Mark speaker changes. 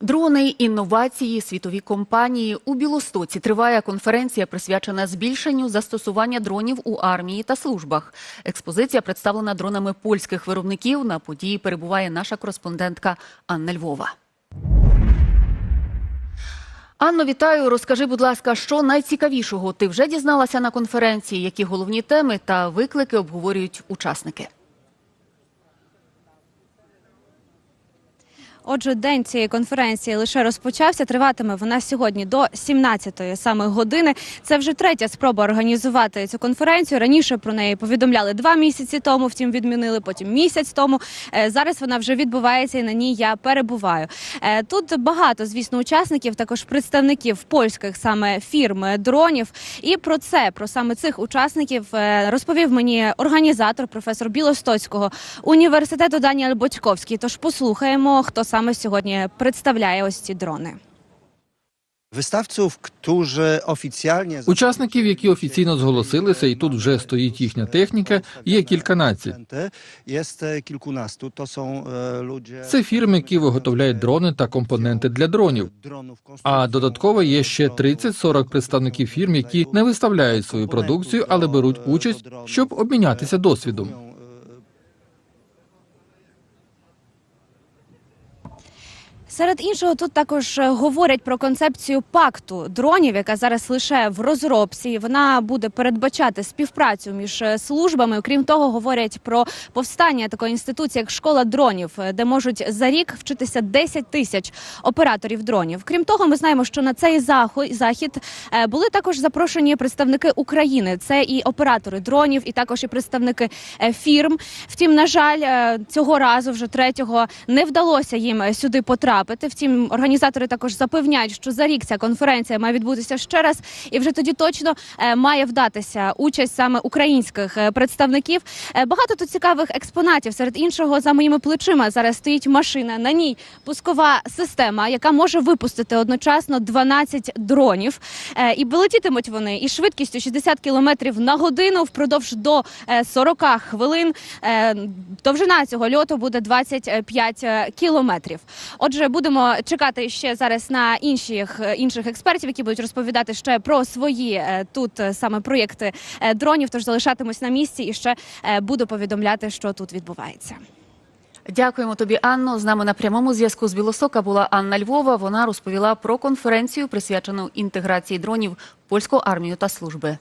Speaker 1: Дрони, інновації, світові компанії у Білостоці триває конференція, присвячена збільшенню застосування дронів у армії та службах. Експозиція представлена дронами польських виробників. На події перебуває наша кореспондентка Анна Львова. Анно, вітаю. Розкажи, будь ласка, що найцікавішого ти вже дізналася на конференції, які головні теми та виклики обговорюють учасники.
Speaker 2: Отже, день цієї конференції лише розпочався. Триватиме вона сьогодні до 17-ї саме години. Це вже третя спроба організувати цю конференцію. Раніше про неї повідомляли два місяці тому, втім відмінили потім місяць тому. Е, Зараз вона вже відбувається і на ній я перебуваю. Е, Тут багато, звісно, учасників, також представників польських саме фірм дронів. І про це, про саме цих учасників, е, розповів мені організатор, професор Білостоцького університету Даніель Бочковський. Тож послухаємо, хто саме сьогодні представляє ось ці дрони.
Speaker 3: Wystawców, którzy oficjalnie
Speaker 4: Учасників, які офіційно зголосилися, і тут вже стоїть їхня техніка, є кільканадцять.
Speaker 3: E,
Speaker 4: Це фірми, які виготовляють дрони та компоненти для дронів. А додатково є ще 30-40 представників фірм, які не виставляють свою продукцію, але беруть участь, щоб обмінятися досвідом.
Speaker 2: Серед іншого, тут також е, говорять про концепцію пакту дронів, яка зараз лише в розробці. Вона буде передбачати співпрацю між е, службами. Окрім того, говорять про повстання такої інституції, як школа дронів, е, де можуть за рік вчитися 10 тисяч операторів дронів. Крім того, ми знаємо, що на цей захід були також запрошені представники України. Це і оператори дронів, і також і представники фірм. Втім, на жаль, цього разу вже третього не вдалося їм сюди потрапити. Втім, організатори також запевняють, що за рік ця конференція має відбутися ще раз, і вже тоді точно е, має вдатися участь саме українських е, представників. Е, Багато тут цікавих експонатів. Серед іншого, за моїми плечима зараз стоїть машина. На ній пускова система, яка може випустити одночасно 12 дронів. І летітимуть вони із швидкістю 60 км на годину впродовж до е, 40 хвилин. Довжина цього льоту буде 25 кілометрів. Отже, будемо чекати ще зараз на інших інших експертів, які будуть розповідати ще про свої е, тут е, саме проєкти е, дронів. Тож залишатимусь на місці і ще е, буду повідомляти, що тут відбувається.
Speaker 1: Дякуємо тобі, Анно. З нами на прямому зв'язку з Білостока була Анна Львова. Вона розповіла про конференцію, присвячену інтеграції дронів польську армію та служби.